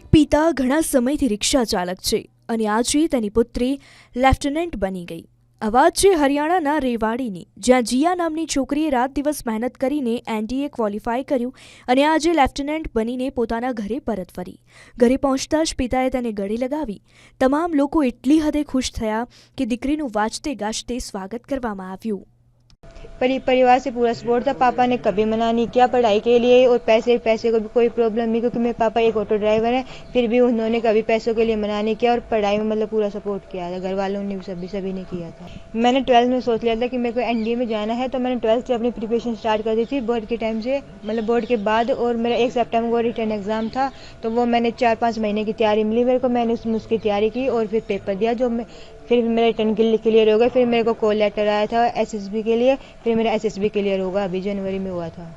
પિતા ઘણા સમયથી રિક્ષા ચાલક છે અને આજે તેની પુત્રી લેફ્ટનન્ટ બની ગઈ. વાત છે હરિયાણાના રેવાડીની, જ્યાં જીયા નામની છોકરીએ રાત દિવસ મહેનત કરીને એનડીએ ક્વોલિફાય કર્યું અને આજે લેફ્ટનન્ટ બનીને પોતાના ઘરે પરત ફરી. ઘરે પહોંચતા જ પિતાએ તેને ગળે લગાવી. તમામ લોકો એટલી હદે ખુશ થયા કે દીકરીનું વાજતે ગાજતે સ્વાગત કરવામાં આવ્યું. परि, परिवार से पूरा सपोर्ट था। पापा ने कभी मना नहीं किया पढ़ाई के लिए और पैसे पैसे को भी कोई प्रॉब्लम नहीं क्योंकि मेरे पापा एक ऑटो ड्राइवर है। फिर भी उन्होंने कभी पैसों के लिए मना नहीं किया और पढ़ाई में मतलब पूरा सपोर्ट किया था। घर वालों ने भी सभी सभी ने किया था। मैंने ट्वेल्थ में सोच लिया था कि मेरे को एनडीए में जाना है तो मैंने ट्वेल्थ से अपनी प्रिपरेशन स्टार्ट कर दी थी बोर्ड के टाइम से। मतलब बोर्ड के बाद और मेरा एक सितंबर को रिटर्न एग्ज़ाम था तो वो मैंने चार पाँच महीने की तैयारी मिली मेरे को। मैंने उसमें उसकी तैयारी की और फिर पेपर दिया, जो फिर मेरा रिटर्न क्लियर हो गया फिर मेरे को कॉल लेटर आया था एसएसबी के लिए, फिर मेरा एसएसबी क्लियर होगा, अभी जनवरी में हुआ था।